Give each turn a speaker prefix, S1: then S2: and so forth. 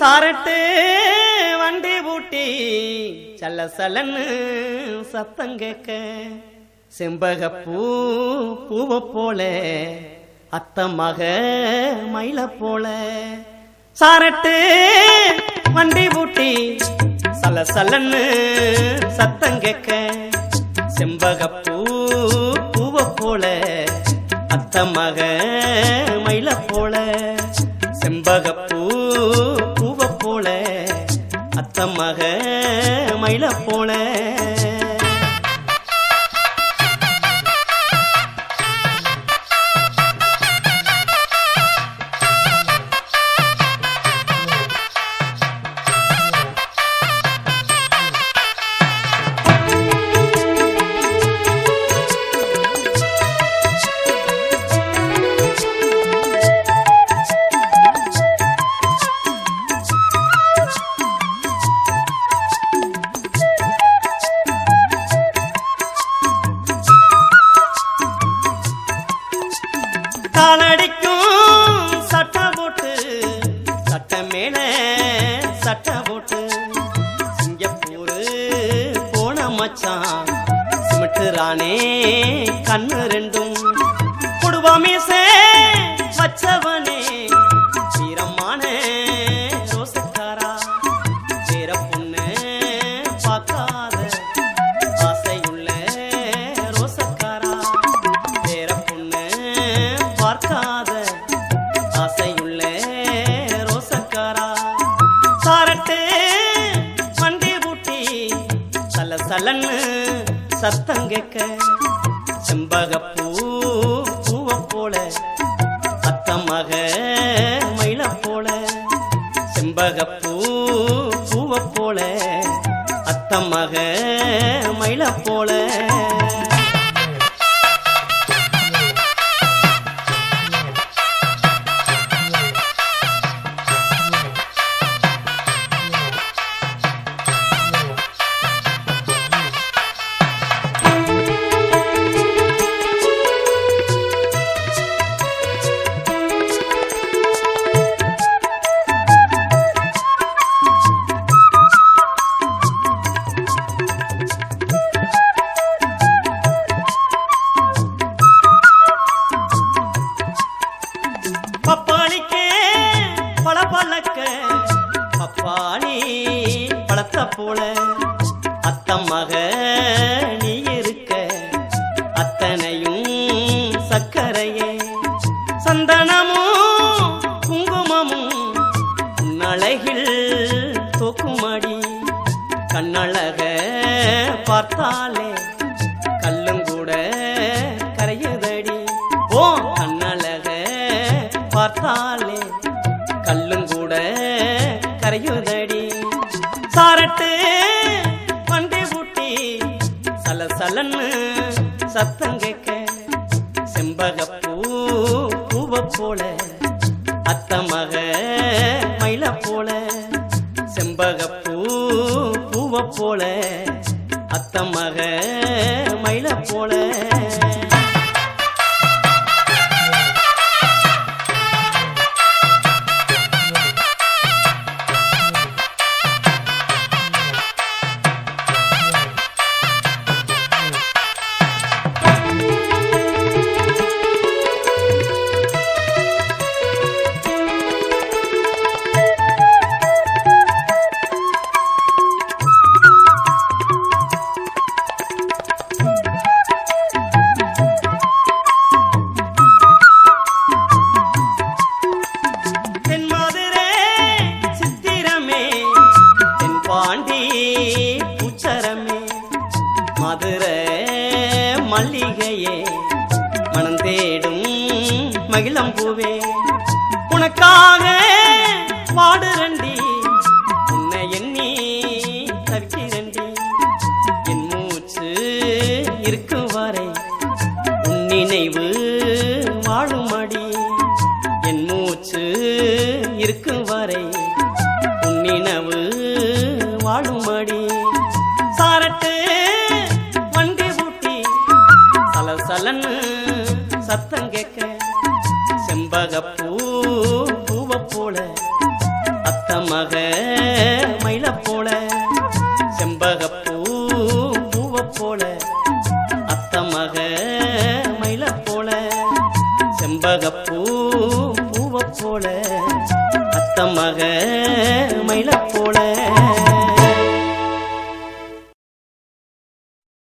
S1: சாரட்டு வண்டி பூட்டி சல்ல சலன்னு சத்தம் கேட்க. செம்பக பூ பூவ போல அத்த மக மயில போல. சாரட்டு வண்டி பூட்டி சல சலன்னு சத்தம் கேட்க. செம்பக பூ பூவ போல அத்த மக மயில போல. செம்பக பூ போல அத்த மக மயில போல. காலடிக்கும் சட்டை போட்டு சட்டை மேல சட்டை போட்டு. சிங்கப்பூரு போன மச்சான் சிமிட்டுறானே கண்ணு ரெண்டும். குடும்பமீசே வச்சவனே. சலன்னு சத்தம் கேட்க செம்பகப்பூ பூவ போல அத்தமக மயில போல செம்பகப்பூ போல. அத்தம் மக நீ இருக்க. அத்தனையும் சக்கரையே சந்தனமும் குங்குமமும் உன்னழகில் தூக்குமடி. கண்ணழக பார்த்தாலே கல்லுங்கூட கரையுதடி. ஓ கண்ணழக பார்த்தாலே கல்லுங்கூட கரையுதடி. சல சலன்னு சத்தம் கேட்க செம்பகப்பூ பூவ போல அத்த மக மயில போல செம்பகப்பூ பூவ போல அத்த மக மயில போல. மதுரை மல்லிகையே மனம் தேடும் மகிழம் பூவே. உனக்காக பாடுரண்டி உன்னை எண்ணி தவிக்கிறண்டி என் மூச்சு இருக்கும் வரை உன் நினைவு வாழுமடி என் மூச்சு இருக்கும் வரை சத்தம் கேட்க. செம்பகப்பூ பூவ போல அத்த மக மயில போல. செம்பகப்பூ பூவ போல அத்த மக மயில போல. செம்பகப்பூ பூவ போல அத்த மக மயில போல.